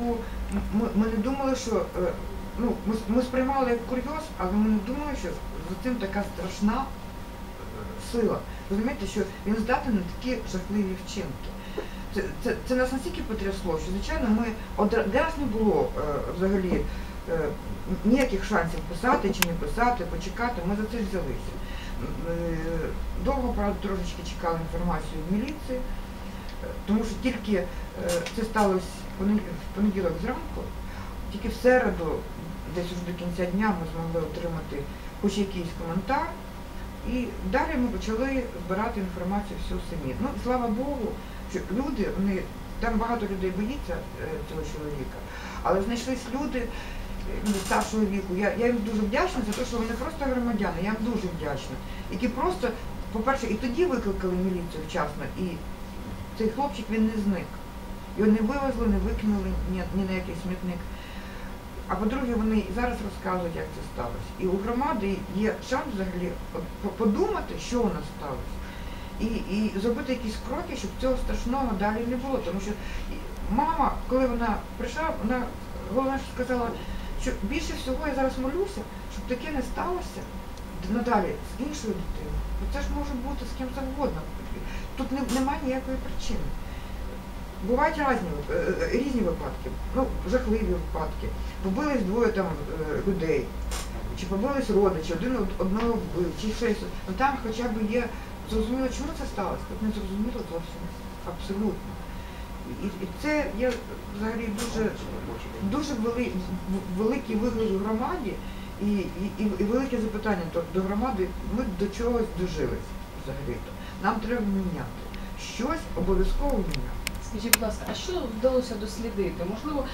таку, ми, ми не думали, що е, ну, ми, ми сприймали як курйоз, але ми не думали, що за цим така страшна е, сила. Розумієте, що він здатний на такі жахливі вчинки. Це, це, це нас настільки потрясло, що звичайно ми одра- для не було е, взагалі ніяких шансів писати чи не писати, почекати. Ми за це взялися. Довго, правда, трошечки чекали інформацію в міліції, тому що тільки це сталося в понеділок зранку, тільки в середу, десь вже до кінця дня, ми змогли отримати хоч якийсь коментар. І далі ми почали збирати інформацію всю самі. Ну, слава Богу, що люди, вони, там багато людей боїться е, цього чоловіка, але знайшлись люди ну, старшого віку. Я, я їм дуже вдячна за те, що вони просто громадяни, я їм дуже вдячна. Які просто, по-перше, і тоді викликали міліцію вчасно, і цей хлопчик він не зник. Його не вивезли, не викинули ні, ні на який смітник. А по-друге, вони зараз розказують, як це сталося. І у громади є шанс взагалі подумати, що у нас сталося. І, і зробити якісь кроки, щоб цього страшного далі не було. Тому що мама, коли вона прийшла, вона головне, сказала, що більше всього я зараз молюся, щоб таке не сталося надалі з іншою дитиною. Бо це ж може бути з ким завгодно. Тут немає ніякої причини. Бувають різні, е, е, різні випадки, ну, жахливі випадки. Побились двоє там е, людей, чи побились родичі, один одного вбив, чи щось. Ну там хоча б є зрозуміло, чому це сталося. Тут не зрозуміло зовсім абсолютно. І, і це є взагалі дуже, дуже вели, великий виклик в громаді і, і, і, велике запитання до громади. Ми до чогось дожились взагалі-то. Нам треба міняти. Щось обов'язково міняти. Скажіть, будь ласка, а що вдалося дослідити? Можливо,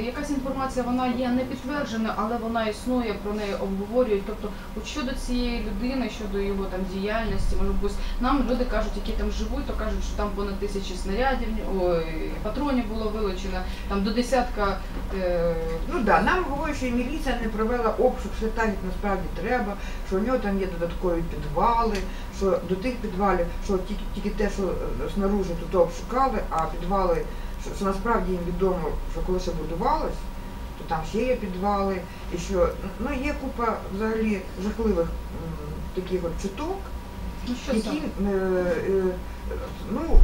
якась інформація вона є не підтверджена, але вона існує, про неї обговорюють. Тобто, от щодо цієї людини, щодо його там діяльності, може нам люди кажуть, які там живуть, то кажуть, що там понад тисячі снарядів, ой, патронів було вилучено, там до десятка. Е, Ну так, да, нам говорять, що і міліція не провела обшук, що так насправді треба, що у нього там є додаткові підвали, що до тих підвалів, що тільки, тільки те, що е, снаружи тут обшукали, а підвали, що, що насправді їм відомо, що коли ще будувалось, то там ще є підвали, і що ну є купа взагалі жахливих м, таких от чуток, ну що які, саме? е, е, ну,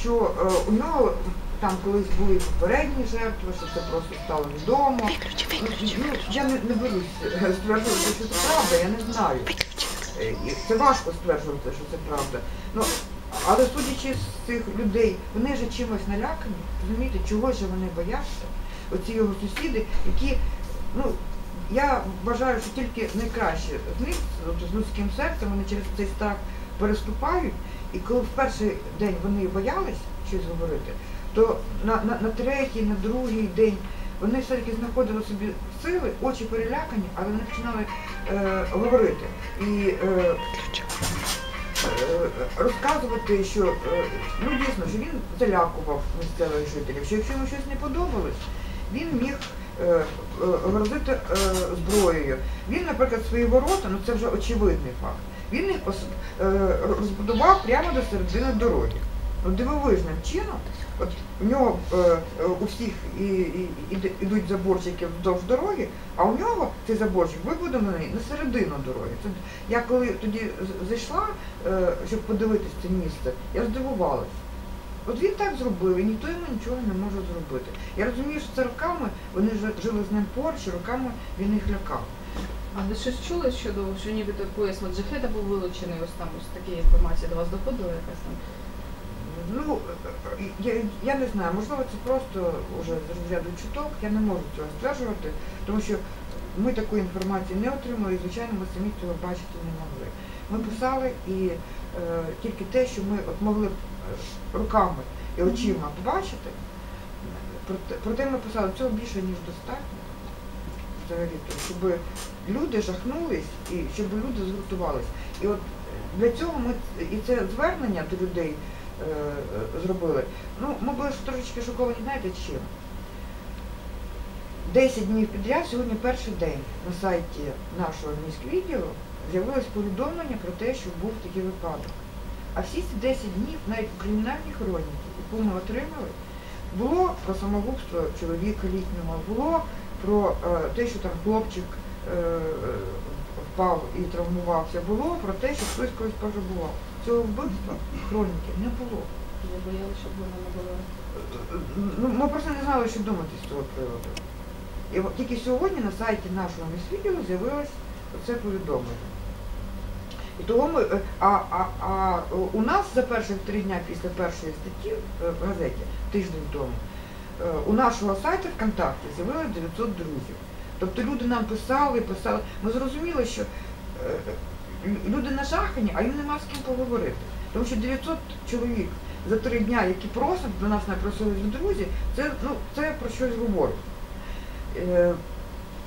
що е, у нього там колись були попередні жертви, що це просто стало відомо. Ну, ну, я не, не берусь е, стверджувати, що це правда, я не знаю. Е, і Це важко стверджувати, що це правда. Ну, але судячи з цих людей, вони ж чимось налякані, розумієте, чого ж вони бояться? Оці його сусіди, які, ну, я вважаю, що тільки найкраще з них, от з людським серцем, вони через цей страх переступають, і коли в перший день вони боялись щось говорити, то на, на, на третій, на другий день вони все-таки знаходили собі сили, очі перелякані, але вони починали е, говорити. І е, розказувати, що е, ну дійсно, що він залякував місцевих жителів, що якщо йому щось не подобалось, він міг е, е, грозити е, зброєю. Він, наприклад, свої ворота, ну це вже очевидний факт, він їх е, розбудував прямо до середини дороги. Ну, дивовижним чином, от у нього е, е, у всіх і, і, іде- ідуть заборчики вздовж дороги, а у нього цей заборчик вибудований на середину дороги. Це, я коли тоді зайшла, е, щоб подивитись це місце, я здивувалась. От він так зробив, і ніхто йому нічого не може зробити. Я розумію, що це роками вони жили з ним поруч, і роками він їх лякав. А ви щось чули щодо що нібито пояс Маджахеда був вилучений? Ось там ось такі інформація до вас доходила якась там? Ну, я, я не знаю, можливо, це просто вже з розряду чуток, я не можу цього стверджувати, тому що ми такої інформації не отримали, і, звичайно, ми самі цього бачити не могли. Ми писали і е, тільки те, що ми от могли е, руками і очима побачити, проте, ми писали, цього більше, ніж достатньо. Взагалі, щоб люди жахнулись і щоб люди згуртувались. І от для цього ми і це звернення до людей зробили. Ну, ми були трошечки шоковані, знаєте чим? 10 днів підряд, сьогодні перший день на сайті нашого міськвідділу з'явилось повідомлення про те, що був такий випадок. А всі ці 10 днів, навіть в кримінальній хроніці, яку ми отримали, Було про самогубство чоловіка літнього, було про е, те, що там хлопчик е, е, впав і травмувався, було про те, що хтось когось пограбував. Цього вбивства хроніки не було. Я боялася, щоб вона не була. Ну, ми просто не знали, що думати з цього приводу. І от тільки сьогодні на сайті нашого міськвідділу з'явилось це повідомлення. І того ми, е, а, а, а у нас за перших три дня після першої статті е, в газеті, тиждень тому, е, у нашого сайту ВКонтакті з'явилось 900 друзів. Тобто люди нам писали, писали. Ми зрозуміли, що люди нажахані, а їм нема з ким поговорити. Тому що 900 чоловік за три дня, які просять до нас напросились друзі, це, ну, це про щось говорить. Е,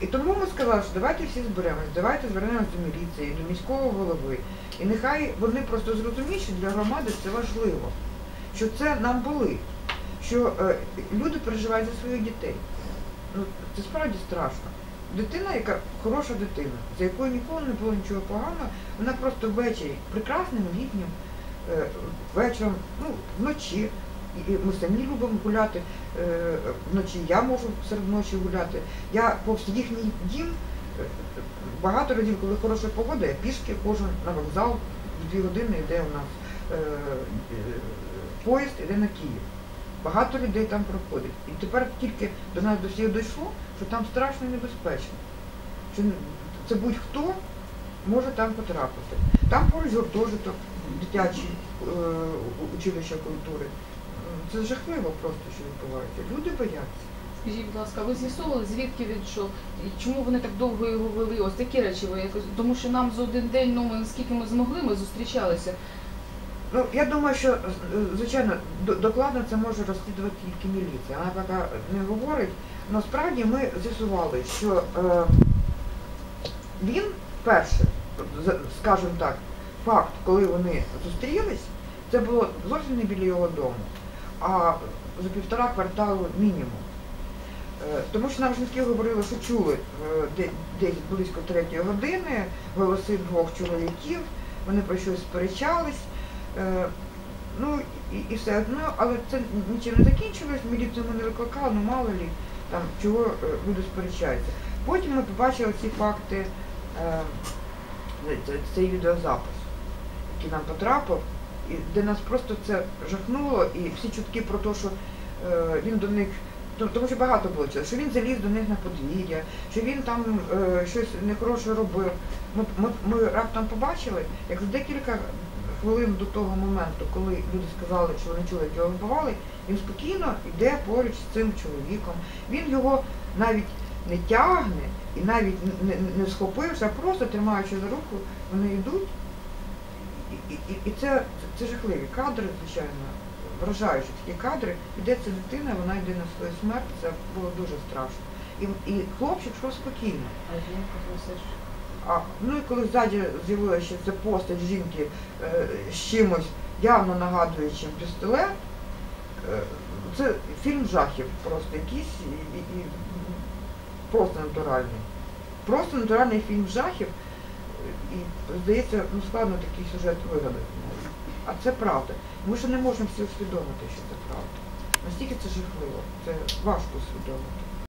і тому ми сказали, що давайте всі зберемось, давайте звернемось до міліції, до міського голови. І нехай вони просто зрозуміють, що для громади це важливо, що це нам болить, що е, люди переживають за своїх дітей. Ну, це справді страшно. Дитина, яка хороша дитина, за якою ніколи не було нічого поганого, вона просто ввечері, прекрасним літнім е, вечором, ну, вночі. І ми самі любимо гуляти е, вночі. Я можу серед ночі гуляти. Я повз їхній дім е, багато разів, коли хороша погода, я пішки ходжу на вокзал, в дві години йде у нас поїзд, йде на Київ. Багато людей там проходить. І тепер тільки до нас до всіх дійшло, що там страшно небезпечно. Що це будь-хто може там потрапити. Там поруч гуртожиток, дитячі е, училища культури. Це жахливо просто, що відбувається. Люди бояться. Скажіть, будь ласка, ви з'ясовували, звідки він що? І чому вони так довго його вели? Ось такі речі ви якось. Тому що нам за один день, ну ми наскільки ми змогли, ми зустрічалися. Ну, я думаю, що, звичайно, докладно це може розслідувати тільки міліція. Вона поки не говорить. Насправді ми з'ясували, що е, він перше, скажімо так, факт, коли вони зустрілись, це було зовсім не біля його дому, а за півтора кварталу мінімум. Е, Тому що нам жінки говорили, що чули е, десь близько третьої години голоси двох чоловіків, вони про щось сперечались. Е, Ну і, і все одно, але це нічим не закінчилось, міліцію ми не викликали, ну мало лі там чого е, люди сперечаються. Потім ми побачили ці факти, е, цей відеозапис, який нам потрапив, і де нас просто це жахнуло, і всі чутки про те, що він до них. то- Тому що багато було чого, що він заліз до них на подвір'я, що він там е, щось нехороше робив. Ми, ми, ми раптом побачили, як за декілька хвилин до того моменту, коли люди сказали, що вони чули, як його вбивали, він спокійно йде поруч з цим чоловіком. Він його навіть не тягне і навіть не, не, схопився, а просто тримаючи за руку, вони йдуть. І, і, і це, це жахливі кадри, звичайно, вражаючі такі кадри. Іде ця дитина, вона йде на свою смерть, це було дуже страшно. І, і хлопчик йшов спокійно. А жінка. А, ну і коли ззаді з'явилася ще ця постать жінки е, з чимось явно нагадуючим пістолет, е, це фільм жахів просто якийсь і, і, і просто натуральний. Просто натуральний фільм жахів. І здається, ну складно такий сюжет вигадати. А це правда. Ми ще не можемо всі усвідомити, що це правда. Настільки це жахливо, це важко усвідомити.